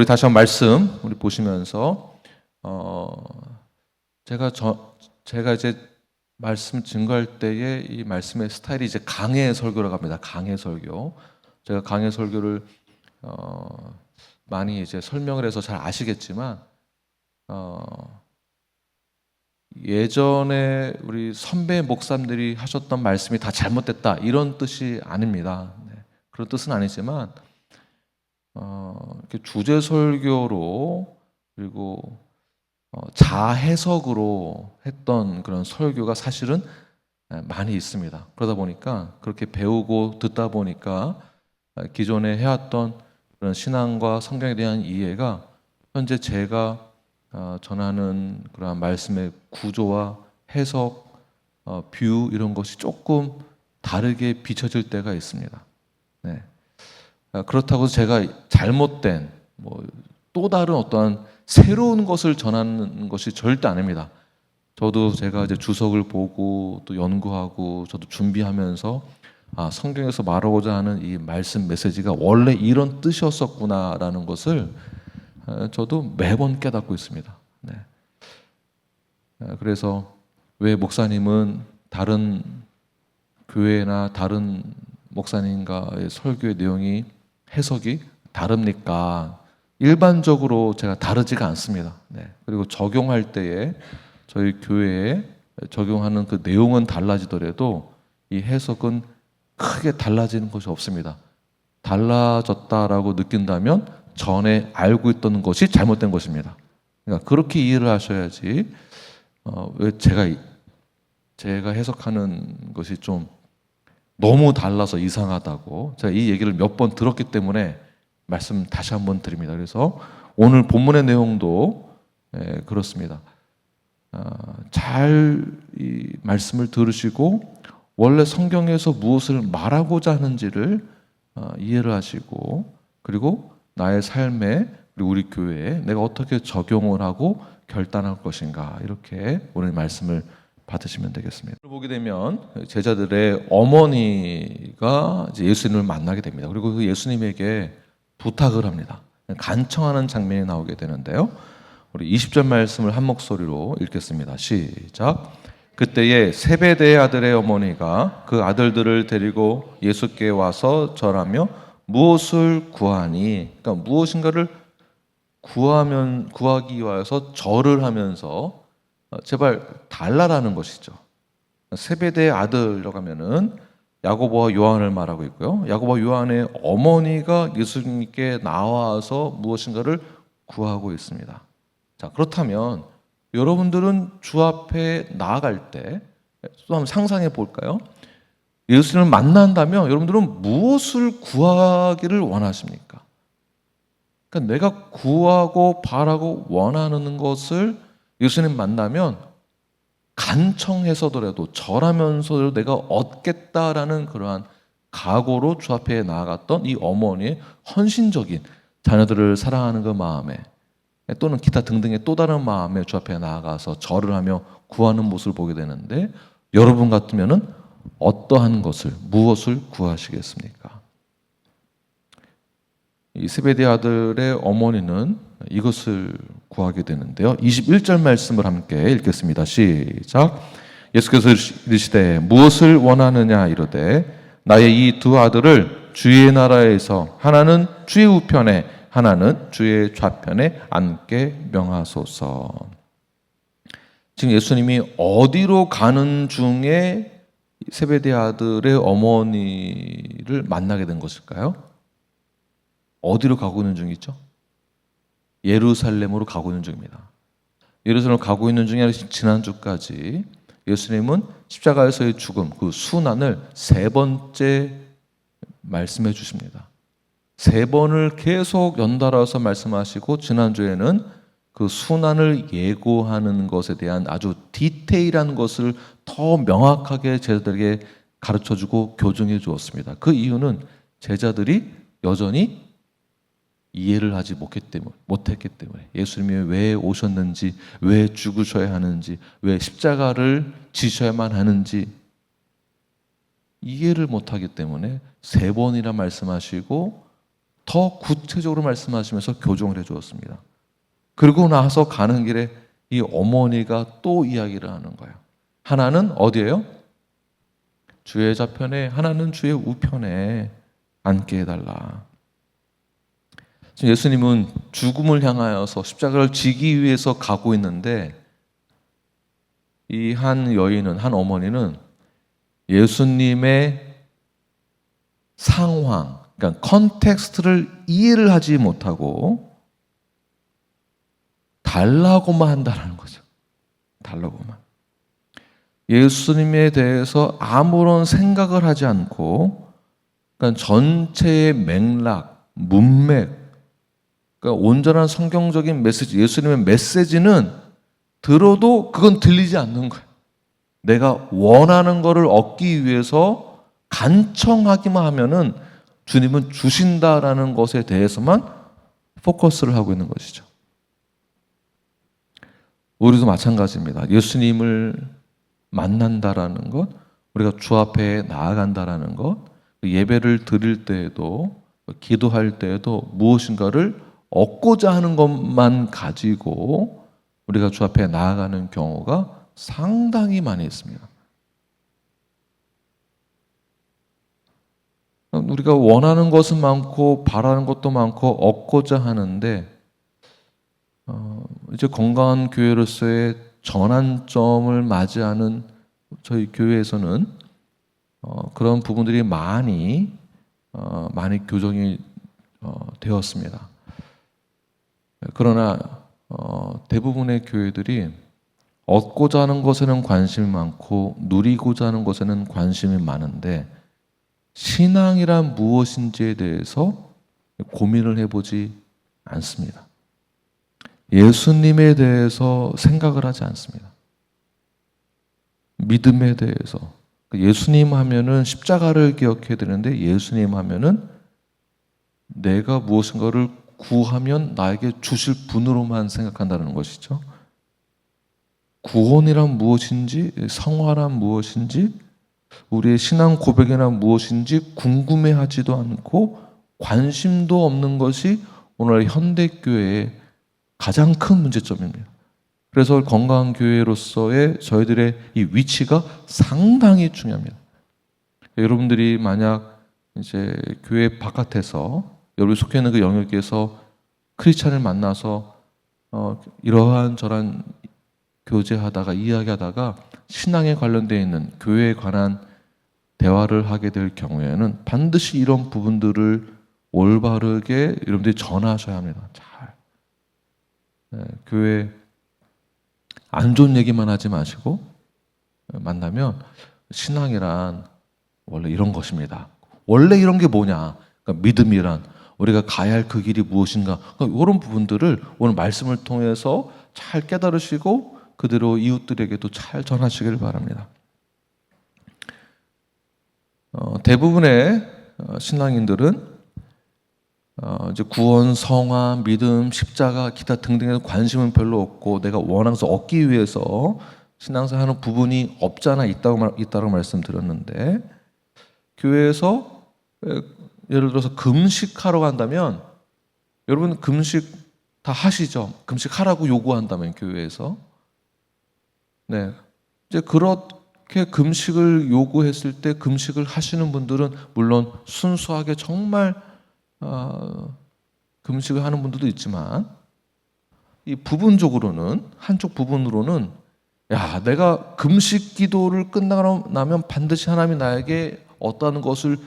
우리 다시 한번 말씀 우리 보시면서 어 제가 저 제가 이제 말씀 증거할 때에 이 말씀의 스타일이 이제 강해 설교라고 합니다. 강해 설교. 제가 강해 설교를 어 많이 이제 설명을 해서 잘 아시겠지만 어 예전에 우리 선배 목사님들이 하셨던 말씀이 다 잘못됐다 이런 뜻이 아닙니다. 네. 그런 뜻은 아니지만 어, 이렇게 주제 설교로 그리고 어, 자해석으로 했던 그런 설교가 사실은 에, 많이 있습니다. 그러다 보니까 그렇게 배우고 듣다 보니까 아, 기존에 해왔던 그런 신앙과 성경에 대한 이해가 현재 제가 어, 전하는 그러한 말씀의 구조와 해석, 어, 뷰 이런 것이 조금 다르게 비춰질 때가 있습니다. 네. 아, 그렇다고 제가 잘못된 뭐 또 다른 어떠한 새로운 것을 전하는 것이 절대 아닙니다. 저도 제가 이제 주석을 보고 또 연구하고 저도 준비하면서 아, 성경에서 말하고자 하는 이 말씀 메시지가 원래 이런 뜻이었었구나라는 것을 어, 저도 매번 깨닫고 있습니다. 네. 어, 그래서 왜 목사님은 다른 교회나 다른 목사님과의 설교의 내용이 해석이 다릅니까? 일반적으로 제가 다르지가 않습니다. 네. 그리고 적용할 때에 저희 교회에 적용하는 그 내용은 달라지더라도 이 해석은 크게 달라지는 것이 없습니다. 달라졌다라고 느낀다면 전에 알고 있던 것이 잘못된 것입니다. 그러니까 그렇게 이해를 하셔야지 어, 왜 제가 이- 제가 해석하는 것이 좀 너무 달라서 이상하다고 제가 이 얘기를 몇 번 들었기 때문에 말씀 다시 한번 드립니다. 그래서 오늘 본문의 내용도 예, 그렇습니다. 아, 잘이 말씀을 들으시고 원래 성경에서 무엇을 말하고자 하는지를 어, 이해를 하시고 그리고 나의 삶에 그리고 우리 교회에 내가 어떻게 적용을 하고 결단할 것인가 이렇게 오늘 말씀을 받으시면 되겠습니다. 보게 되면 제자들의 어머니가 예수님을 만나게 됩니다. 그리고 그 예수님에게 부탁을 합니다. 간청하는 장면이 나오게 되는데요. 우리 20절 말씀을 한 목소리로 읽겠습니다. 시작. 그때에 세베대의 아들의 어머니가 그 아들들을 데리고 예수께 와서 절하며 무엇을 구하니? 그러니까 무엇인가를 구하면 구하기 위해서 절을 하면서 어, 제발 달라라는 것이죠. 세베대의 아들이라고 하면은 야고보와 요한을 말하고 있고요. 야고보와 요한의 어머니가 예수님께 나와서 무엇인가를 구하고 있습니다. 자, 그렇다면 여러분들은 주 앞에 나아갈 때 또 한번 상상해 볼까요? 예수님을 만난다면 여러분들은 무엇을 구하기를 원하십니까? 그러니까 내가 구하고 바라고 원하는 것을 예수님 만나면 간청해서더라도 절하면서도 내가 얻겠다라는 그러한 각오로 주 앞에 나아갔던 이 어머니의 헌신적인 자녀들을 사랑하는 그 마음에 또는 기타 등등의 또 다른 마음에 주 앞에 나아가서 절을 하며 구하는 모습을 보게 되는데 여러분 같으면은 어떠한 것을 무엇을 구하시겠습니까? 이 세베대 아들의 어머니는 이것을 구하게 되는데요. 21절 말씀을 함께 읽겠습니다. 시작. 예수께서 이르시되 무엇을 원하느냐 이르되 나의 이 두 아들을 주의 나라에서 하나는 주의 우편에 하나는 주의 좌편에 앉게 명하소서. 지금 예수님이 어디로 가는 중에 세베대 아들의 어머니를 만나게 된 것일까요? 어디로 가고 있는 중이죠? 예루살렘으로 가고 있는 중입니다. 예루살렘 가고 있는 중에 지난주까지 예수님은 십자가에서의 죽음, 그 순환을 세 번째 말씀해 주십니다. 세 번을 계속 연달아서 말씀하시고 지난주에는 그 순환을 예고하는 것에 대한 아주 디테일한 것을 더 명확하게 제자들에게 가르쳐 주고 교정해 주었습니다. 그 이유는 제자들이 여전히 이해를 하지 못했기 때문에, 예수님이 왜 오셨는지, 왜 죽으셔야 하는지, 왜 십자가를 지셔야만 하는지 이해를 못하기 때문에 세 번이나 말씀하시고 더 구체적으로 말씀하시면서 교정을 해 주었습니다. 그리고 나서 가는 길에 이 어머니가 또 이야기를 하는 거예요. 하나는 어디예요? 주의 좌편에, 하나는 주의 우편에 앉게 해달라. 지금 예수님은 죽음을 향하여서 십자가를 지기 위해서 가고 있는데 이 한 여인은 한 어머니는 예수님의 상황, 그러니까 컨텍스트를 이해를 하지 못하고 달라고만 한다는 거죠. 달라고만. 예수님에 대해서 아무런 생각을 하지 않고 그러니까 전체의 맥락, 문맥, 그러니까 온전한 성경적인 메시지, 예수님의 메시지는 들어도 그건 들리지 않는 거예요. 내가 원하는 거를 얻기 위해서 간청하기만 하면은 주님은 주신다라는 것에 대해서만 포커스를 하고 있는 것이죠. 우리도 마찬가지입니다. 예수님을 만난다라는 것, 우리가 주 앞에 나아간다라는 것, 예배를 드릴 때에도 기도할 때에도 무엇인가를 얻고자 하는 것만 가지고 우리가 주 앞에 나아가는 경우가 상당히 많이 있습니다. 우리가 원하는 것은 많고 바라는 것도 많고 얻고자 하는데 어, 이제 건강한 교회로서의 전환점을 맞이하는 저희 교회에서는 어, 그런 부분들이 많이 어, 많이 교정이 어, 되었습니다. 그러나 어, 대부분의 교회들이 얻고자 하는 것에는 관심이 많고 누리고자 하는 것에는 관심이 많은데 신앙이란 무엇인지에 대해서 고민을 해보지 않습니다. 예수님에 대해서 생각을 하지 않습니다. 믿음에 대해서 예수님 하면은 십자가를 기억해야 되는데 예수님 하면은 내가 무엇인가를 구하면 나에게 주실 분으로만 생각한다는 것이죠. 구원이란 무엇인지, 성화란 무엇인지, 우리의 신앙 고백이란 무엇인지 궁금해하지도 않고 관심도 없는 것이 오늘 현대교회의 가장 큰 문제점입니다. 그래서 건강한 교회로서의 저희들의 이 위치가 상당히 중요합니다. 여러분들이 만약 이제 교회 바깥에서 여러분이 속해 있는 그 영역에서 크리스찬을 만나서 어, 이러한 저런 교제하다가 이야기하다가 신앙에 관련되어 있는 교회에 관한 대화를 하게 될 경우에는 반드시 이런 부분들을 올바르게 여러분들이 전하셔야 합니다. 잘. 네, 교회 안 좋은 얘기만 하지 마시고 만나면 신앙이란 원래 이런 것입니다. 원래 이런 게 뭐냐? 그러니까 믿음이란 우리가 가야 할 그 길이 무엇인가? 그러니까 이런 부분들을 오늘 말씀을 통해서 잘 깨달으시고 그대로 이웃들에게도 잘 전하시길 바랍니다. 어, 대부분의 어, 신앙인들은 어, 이제 구원, 성화, 믿음, 십자가, 기타 등등에 관심은 별로 없고 내가 것을 얻기 위해서 신앙생활 하는 부분이 없잖아 있다고 말, 있다고 말씀드렸는데 교회에서 예를 들어서 금식하러 간다면 여러분 금식 다 하시죠? 금식하라고 요구한다면 교회에서 네 이제 그렇게 금식을 요구했을 때 금식을 하시는 분들은 물론 순수하게 정말 어, 금식을 하는 분들도 있지만 이 부분적으로는 한쪽 부분으로는 야 내가 금식 기도를 끝나고 나면 반드시 하나님이 나에게 어떠한 것을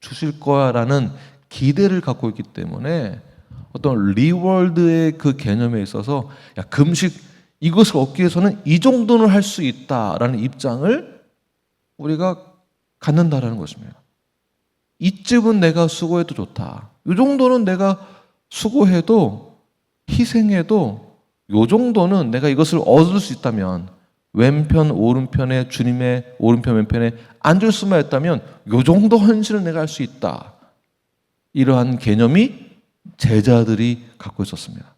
주실 거야라는 기대를 갖고 있기 때문에 어떤 리월드의 그 개념에 있어서 야 금식 이것을 얻기 위해서는 이 정도는 할 수 있다라는 입장을 우리가 갖는다라는 것입니다. 이쯤은 내가 수고해도 좋다. 이 정도는 내가 수고해도 희생해도 이 정도는 내가 이것을 얻을 수 있다면 왼편 오른편에 주님의 오른편 왼편에 앉을 수만 있다면 이 정도 헌신을 내가 할 수 있다. 이러한 개념이 제자들이 갖고 있었습니다.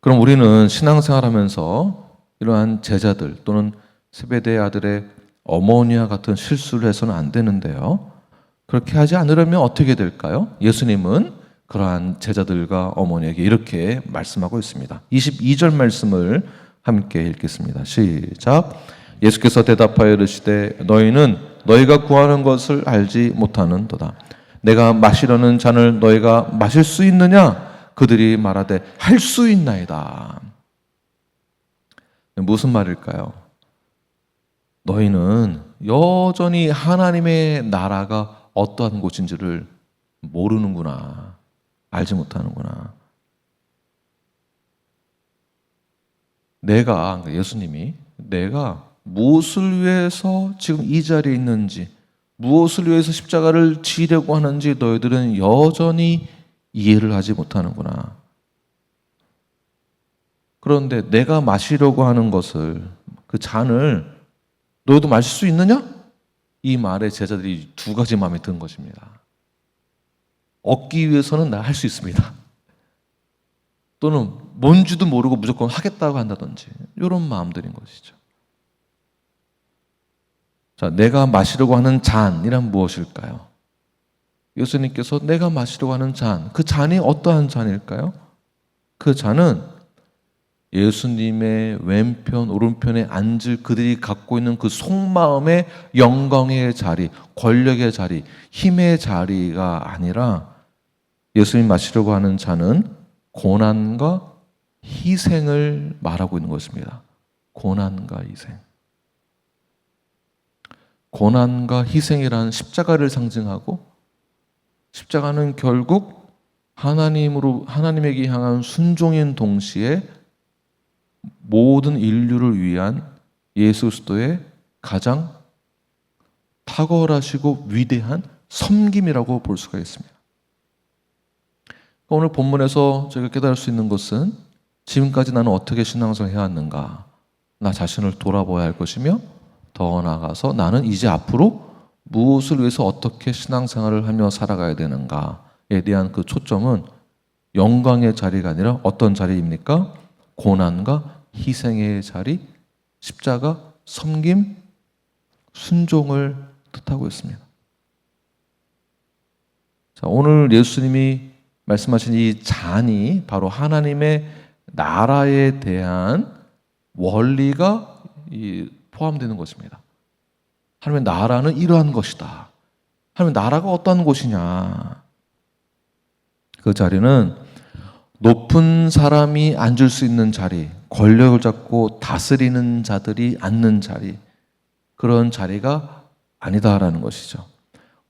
그럼 우리는 신앙생활하면서 이러한 제자들 또는 세배대 아들의 어머니와 같은 실수를 해서는 안 되는데요. 그렇게 하지 않으려면 어떻게 될까요? 예수님은 그러한 제자들과 어머니에게 이렇게 말씀하고 있습니다. 22절 말씀을 함께 읽겠습니다. 시작. 예수께서 대답하여 이르시되 너희는 너희가 구하는 것을 알지 못하는도다. 내가 마시려는 잔을 너희가 마실 수 있느냐? 그들이 말하되 할 수 있나이다. 무슨 말일까요? 너희는 여전히 하나님의 나라가 어떠한 곳인지를 모르는구나. 알지 못하는구나. 내가, 그러니까 예수님이 내가 무엇을 위해서 지금 이 자리에 있는지, 무엇을 위해서 십자가를 지려고 하는지 너희들은 여전히 이해를 하지 못하는구나. 그런데 내가 마시려고 하는 것을, 그 잔을 너희도 마실 수 있느냐? 이 말에 제자들이 두 가지 마음에 든 것입니다. 얻기 위해서는 나 할 수 있습니다. 또는 뭔지도 모르고 무조건 하겠다고 한다든지 이런 마음들인 것이죠. 자, 내가 마시려고 하는 잔이란 무엇일까요? 예수님께서 내가 마시려고 하는 잔, 그 잔이 어떠한 잔일까요? 그 잔은 예수님의 왼편, 오른편에 앉을 그들이 갖고 있는 그 속마음의 영광의 자리, 권력의 자리, 힘의 자리가 아니라 예수님 마시려고 하는 잔은 고난과 희생을 말하고 있는 것입니다. 고난과 희생. 고난과 희생이라는 십자가를 상징하고 십자가는 결국 하나님으로 하나님에게 향한 순종인 동시에 모든 인류를 위한 예수 그리스도의 가장 탁월하시고 위대한 섬김이라고 볼 수가 있습니다. 오늘 본문에서 저희가 깨달을 수 있는 것은 지금까지 나는 어떻게 신앙생활 해왔는가, 나 자신을 돌아봐야 할 것이며 더 나아가서 나는 이제 앞으로 무엇을 위해서 어떻게 신앙생활을 하며 살아가야 되는가에 대한 그 초점은 영광의 자리가 아니라 어떤 자리입니까? 고난과 희생의 자리, 십자가, 섬김, 순종을 뜻하고 있습니다. 자, 오늘 예수님이 말씀하신 이 잔이 바로 하나님의 나라에 대한 원리가 포함되는 것입니다. 하나님의 나라는 이러한 것이다. 하나님의 나라가 어떠한 곳이냐. 그 자리는 높은 사람이 앉을 수 있는 자리, 권력을 잡고 다스리는 자들이 앉는 자리, 그런 자리가 아니다라는 것이죠.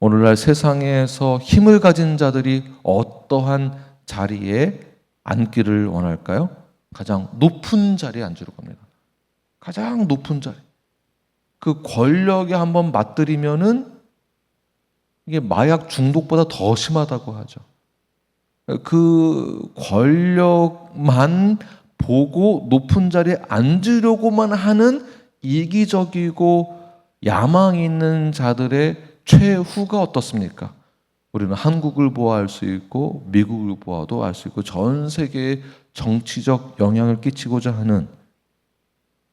오늘날 세상에서 힘을 가진 자들이 어떠한 자리에 앉기를 원할까요? 가장 높은 자리에 앉으려고 합니다. 가장 높은 자리. 그 권력에 한번 맞들이면은 이게 마약 중독보다 더 심하다고 하죠. 그 권력만 보고 높은 자리에 앉으려고만 하는 이기적이고 야망 있는 자들의 최후가 어떻습니까? 우리는 한국을 보아할 수 있고 미국을 보아도 알 수 있고 전 세계에 정치적 영향을 끼치고자 하는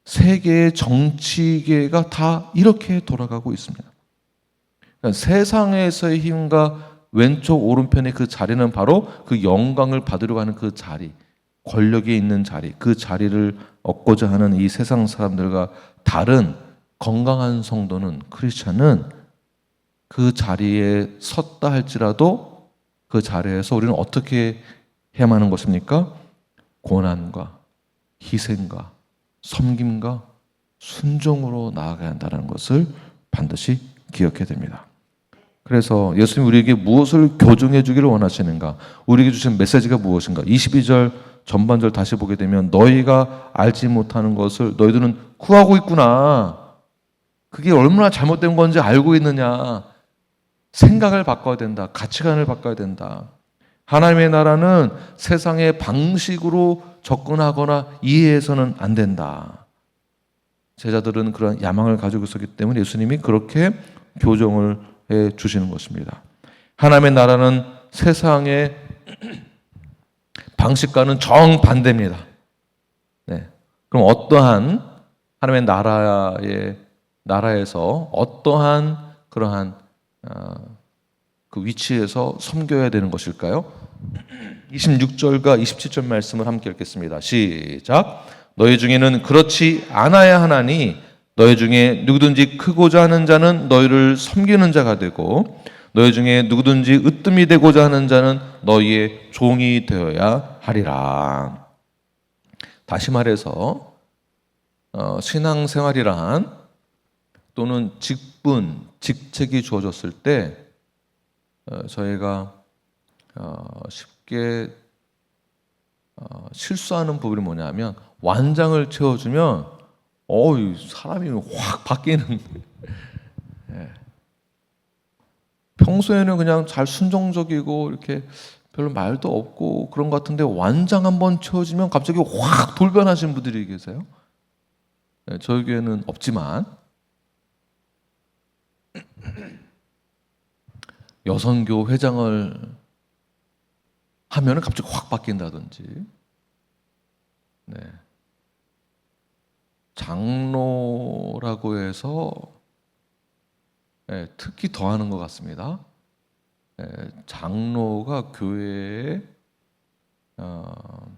세계의 정치계가 다 이렇게 돌아가고 있습니다. 그러니까 세상에서의 힘과 왼쪽 오른편의 그 자리는 바로 그 영광을 받으려고 하는 그 자리, 권력이 있는 자리, 그 자리를 얻고자 하는 이 세상 사람들과 다른 건강한 성도는 크리스찬은 그 자리에 섰다 할지라도 그 자리에서 우리는 어떻게 해야만 하는 것입니까? 고난과 희생과 섬김과 순종으로 나아가야 한다는 것을 반드시 기억해야 됩니다. 그래서 예수님 우리에게 무엇을 교정해 주기를 원하시는가? 우리에게 주신 메시지가 무엇인가? 22절 전반절 다시 보게 되면 너희가 알지 못하는 것을 너희들은 구하고 있구나. 그게 얼마나 잘못된 건지 알고 있느냐. 생각을 바꿔야 된다. 가치관을 바꿔야 된다. 하나님의 나라는 세상의 방식으로 접근하거나 이해해서는 안 된다. 제자들은 그런 야망을 가지고 있었기 때문에 예수님이 그렇게 교정을 해 주시는 것입니다. 하나님의 나라는 세상의 방식과는 정반대입니다. 네. 그럼 어떠한 하나님의 나라의 나라에서 어떠한 그러한 어, 그 위치에서 섬겨야 되는 것일까요? 26절과 27절 말씀을 함께 읽겠습니다. 시작. 너희 중에는 그렇지 않아야 하나니 너희 중에 누구든지 크고자 하는 자는 너희를 섬기는 자가 되고 너희 중에 누구든지 으뜸이 되고자 하는 자는 너희의 종이 되어야 하리라. 다시 말해서 어, 신앙생활이란 또는 직분, 직책이 주어졌을 때 어, 저희가 어, 쉽게 어, 실수하는 부분이 뭐냐면 완장을 채워주면 어이 사람이 확 바뀌는 예. 평소에는 그냥 잘 순종적이고 이렇게 별로 말도 없고 그런 것 같은데 완장 한번 채워지면 갑자기 확 돌변하신 분들이 계세요. 예, 저희 교회는 없지만 여성교 회장을 하면은 갑자기 확 바뀐다든지, 네. 장로라고 해서 예, 특히 더하는 것 같습니다. 예, 장로가 교회에 어,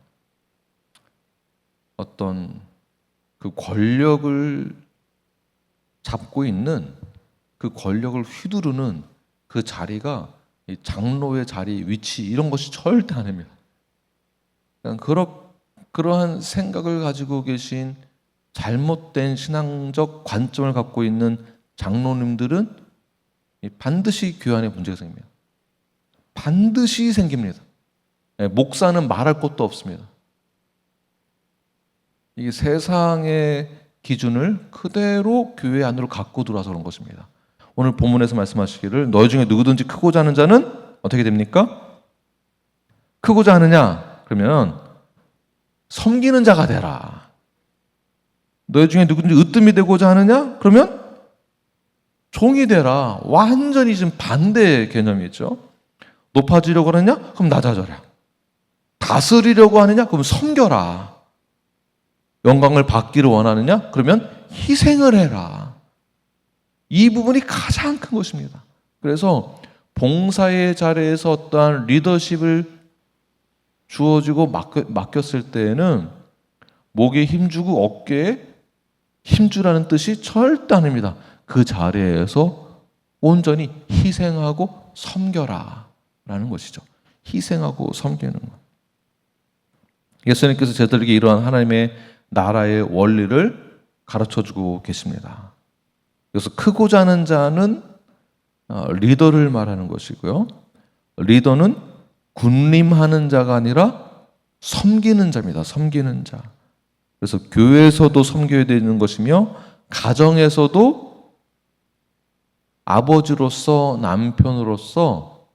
어떤 그 권력을 잡고 있는 그 권력을 휘두르는 그 자리가 이 장로의 자리, 위치 이런 것이 절대 아닙니다. 그러, 그러한 생각을 가지고 계신 잘못된 신앙적 관점을 갖고 있는 장로님들은 이 반드시 교회 안에 문제가 생깁니다. 반드시 생깁니다. 예, 목사는 말할 것도 없습니다. 이게 세상의 기준을 그대로 교회 안으로 갖고 들어와서 그런 것입니다. 오늘 본문에서 말씀하시기를 너희 중에 누구든지 크고자 하는 자는 어떻게 됩니까? 크고자 하느냐? 그러면 섬기는 자가 되라. 너희 중에 누구든지 으뜸이 되고자 하느냐? 그러면 종이 되라. 완전히 지금 반대 개념이죠. 높아지려고 하느냐? 그럼 낮아져라. 다스리려고 하느냐? 그럼 섬겨라. 영광을 받기를 원하느냐? 그러면 희생을 해라. 이 부분이 가장 큰 것입니다. 그래서 봉사의 자리에서 어떠한 리더십을 주어지고 맡겼을 때에는 목에 힘주고 어깨에 힘주라는 뜻이 절대 아닙니다. 그 자리에서 온전히 희생하고 섬겨라 라는 것이죠. 희생하고 섬기는 것. 예수님께서 저들에게 이러한 하나님의 나라의 원리를 가르쳐 주고 계십니다. 그래서 크고자 하는 자는 어, 리더를 말하는 것이고요. 리더는 군림하는 자가 아니라 섬기는 자입니다. 섬기는 자. 그래서 교회에서도 섬겨야 되는 것이며 가정에서도 아버지로서 남편으로서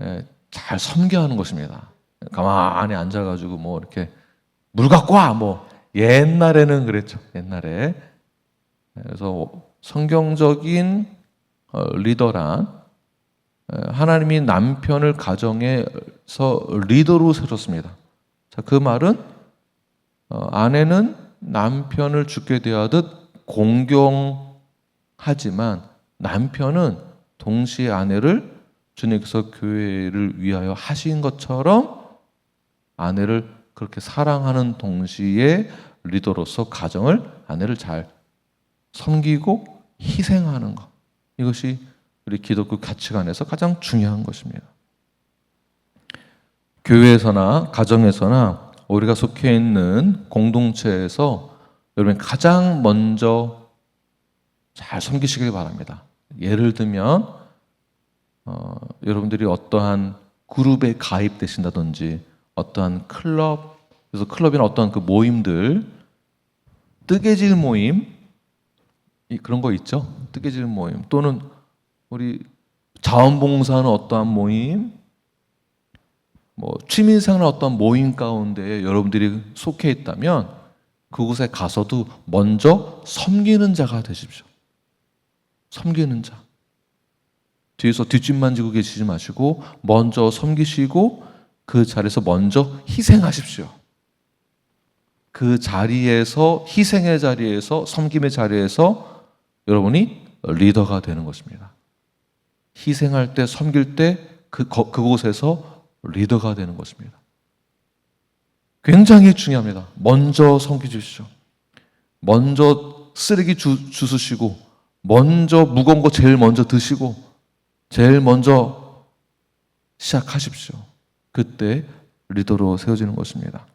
예, 잘 섬겨야 하는 것입니다. 가만히 앉아가지고 뭐 이렇게 물 갖고 와! 뭐 옛날에는 그랬죠. 옛날에. 그래서 성경적인 어, 리더란 하나님이 남편을 가정에서 리더로 세웠습니다. 자, 그 말은 어, 아내는 남편을 죽게 대하듯 공경하지만 남편은 동시에 아내를 주님께서 교회를 위하여 하신 것처럼 아내를 그렇게 사랑하는 동시에 리더로서 가정을 아내를 잘 섬기고 희생하는 것. 이것이 우리 기독교 가치관에서 가장 중요한 것입니다. 교회에서나 가정에서나 우리가 속해 있는 공동체에서 여러분 가장 먼저 잘 섬기시길 바랍니다. 예를 들면 어, 여러분들이 어떠한 그룹에 가입되신다든지 어떠한 클럽 그래서 클럽이나 어떠한 그 모임들 뜨개질 모임 그런 거 있죠. 뜨개질 모임 또는 우리 자원봉사하는 어떠한 모임, 뭐 취미생활 어떤 모임 가운데 여러분들이 속해 있다면 그곳에 가서도 먼저 섬기는 자가 되십시오. 섬기는 자. 뒤에서 뒷짐만 지고 계시지 마시고 먼저 섬기시고 그 자리에서 먼저 희생하십시오. 그 자리에서 희생의 자리에서 섬김의 자리에서 여러분이 리더가 되는 것입니다. 희생할 때 섬길 때 그, 거- 그곳에서 리더가 되는 것입니다. 굉장히 중요합니다. 먼저 섬겨 주십시오. 먼저 쓰레기 주, 주스시고 먼저 무거운 거 제일 먼저 드시고 제일 먼저 시작하십시오. 그때 리더로 세워지는 것입니다.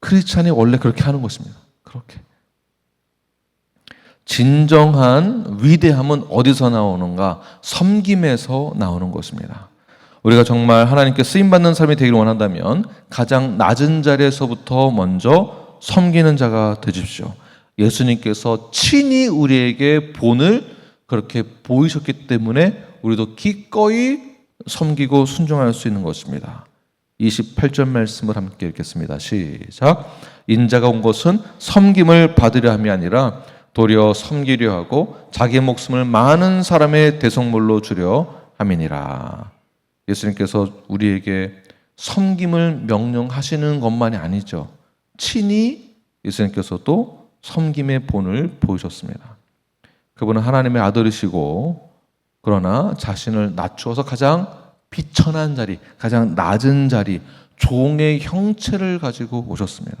크리스찬이 원래 그렇게 하는 것입니다. 그렇게. 진정한 위대함은 어디서 나오는가? 섬김에서 나오는 것입니다. 우리가 정말 하나님께 쓰임 받는 삶이 되기를 원한다면 가장 낮은 자리에서부터 먼저 섬기는 자가 되십시오. 예수님께서 친히 우리에게 본을 그렇게 보이셨기 때문에 우리도 기꺼이 섬기고 순종할 수 있는 것입니다. 28절 말씀을 함께 읽겠습니다. 시작. 인자가 온 것은 섬김을 받으려 함이 아니라 도리어 섬기려 하고 자기 목숨을 많은 사람의 대성물로 주려 함이니라. 예수님께서 우리에게 섬김을 명령하시는 것만이 아니죠. 친히 예수님께서도 섬김의 본을 보이셨습니다. 그분은 하나님의 아들이시고 그러나 자신을 낮추어서 가장 비천한 자리, 가장 낮은 자리, 종의 형체를 가지고 오셨습니다.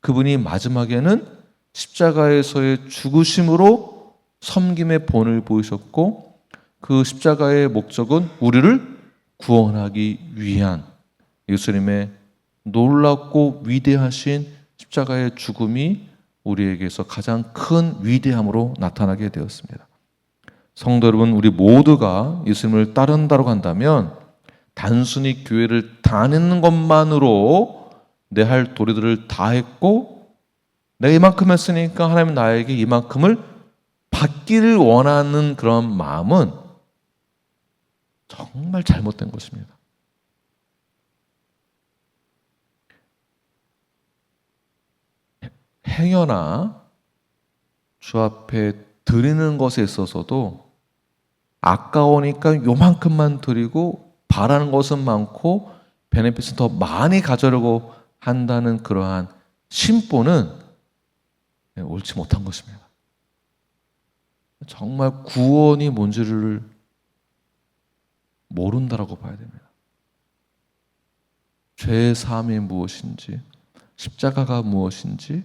그분이 마지막에는 십자가에서의 죽으심으로 섬김의 본을 보이셨고 그 십자가의 목적은 우리를 구원하기 위한 예수님의 놀랍고 위대하신 십자가의 죽음이 우리에게서 가장 큰 위대함으로 나타나게 되었습니다. 성도 여러분, 우리 모두가 예수님을 따른다고 한다면 단순히 교회를 다니는 것만으로 내 할 도리들을 다 했고 내가 이만큼 했으니까 하나님 나에게 이만큼을 받기를 원하는 그런 마음은 정말 잘못된 것입니다. 행여나 주 앞에 드리는 것에 있어서도 아까우니까 요만큼만 드리고 바라는 것은 많고 베네핏은 더 많이 가져려고 한다는 그러한 심보는 네, 옳지 못한 것입니다. 정말 구원이 뭔지를 모른다라고 봐야 됩니다. 죄의 사함이 무엇인지, 십자가가 무엇인지,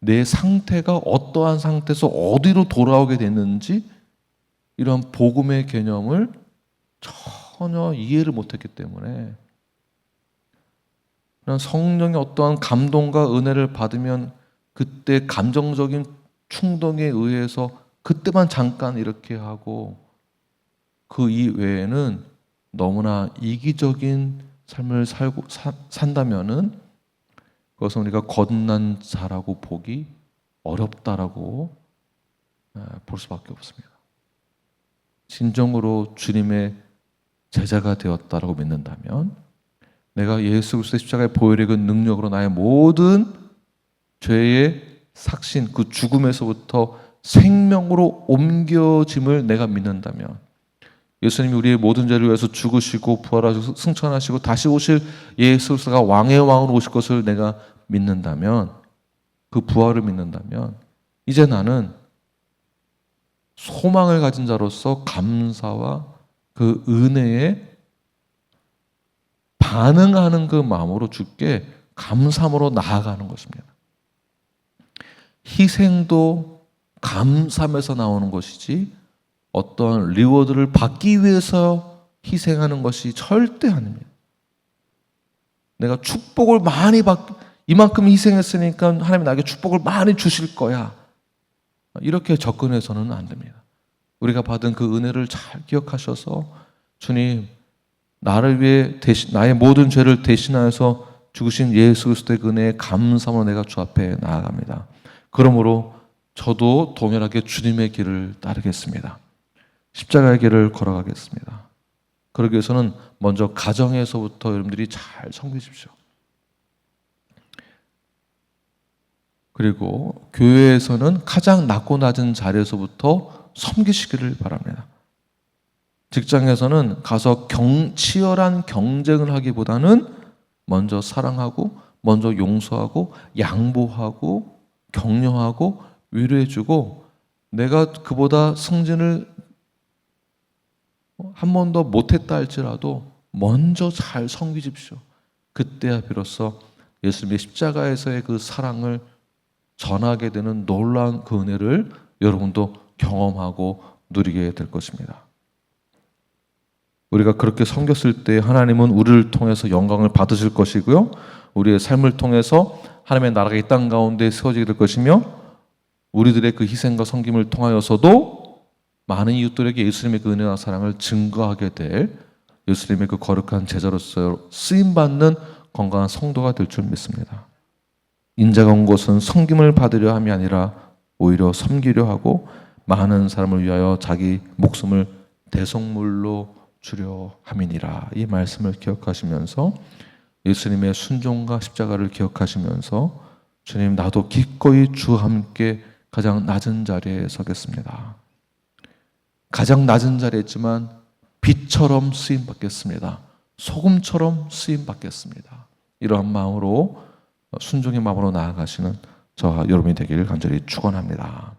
내 상태가 어떠한 상태에서 어디로 돌아오게 됐는지 이런 복음의 개념을 전혀 이해를 못했기 때문에 그냥 성령의 어떠한 감동과 은혜를 받으면 그때 감정적인 충동에 의해서 그때만 잠깐 이렇게 하고 그 이외에는 너무나 이기적인 삶을 살고 사, 산다면은 그것은 우리가 거듭난 자라고 보기 어렵다라고 아, 볼 수밖에 없습니다. 진정으로 주님의 제자가 되었다라고 믿는다면 내가 예수 그리스도의 십자가의 보혈의 그 능력으로 나의 모든 죄의 삭신 그 죽음에서부터 생명으로 옮겨짐을 내가 믿는다면 예수님이 우리의 모든 죄를 위해서 죽으시고 부활하시고 승천하시고 다시 오실 예수 그리스도가 왕의 왕으로 오실 것을 내가 믿는다면 그 부활을 믿는다면 이제 나는 소망을 가진 자로서 감사와 그 은혜에 반응하는 그 마음으로 주께 감사함으로 나아가는 것입니다. 희생도 감사함에서 나오는 것이지 어떤 리워드를 받기 위해서 희생하는 것이 절대 아닙니다. 내가 축복을 많이 받, 이만큼 희생했으니까 하나님 나에게 축복을 많이 주실 거야. 이렇게 접근해서는 안 됩니다. 우리가 받은 그 은혜를 잘 기억하셔서 주님 나를 위해 대신 나의 모든 죄를 대신하여서 죽으신 예수 그리스도의 은혜에 감사함으로 내가 주 앞에 나아갑니다. 그러므로 저도 동일하게 주님의 길을 따르겠습니다. 십자가의 길을 걸어가겠습니다. 그러기 위해서는 먼저 가정에서부터 여러분들이 잘 섬기십시오. 그리고 교회에서는 가장 낮고 낮은 자리에서부터 섬기시기를 바랍니다. 직장에서는 가서 경, 치열한 경쟁을 하기보다는 먼저 사랑하고, 먼저 용서하고, 양보하고, 격려하고, 위로해주고, 내가 그보다 승진을 한 번 더 못했다 할지라도 먼저 잘 섬기십시오. 그때야 비로소 예수님의 십자가에서의 그 사랑을 전하게 되는 놀라운 그 은혜를 여러분도 경험하고 누리게 될 것입니다. 우리가 그렇게 섬겼을 때 하나님은 우리를 통해서 영광을 받으실 것이고요. 우리의 삶을 통해서 하나님의 나라가 이 땅 가운데 세워지게 될 것이며 우리들의 그 희생과 섬김을 통하여서도 많은 이웃들에게 예수님의 그 은혜와 사랑을 증거하게 될 예수님의 그 거룩한 제자로서 쓰임 받는 건강한 성도가 될 줄 믿습니다. 인자가 온 것은 섬김을 받으려 함이 아니라 오히려 섬기려 하고 많은 사람을 위하여 자기 목숨을 대속물로 주려 함이니라 이 말씀을 기억하시면서 예수님의 순종과 십자가를 기억하시면서 주님 나도 기꺼이 주와 함께 가장 낮은 자리에 서겠습니다. 가장 낮은 자리에 있지만 빛처럼 쓰임 받겠습니다. 소금처럼 쓰임 받겠습니다. 이러한 마음으로 순종의 마음으로 나아가시는 저와 여러분이 되기를 간절히 축원합니다.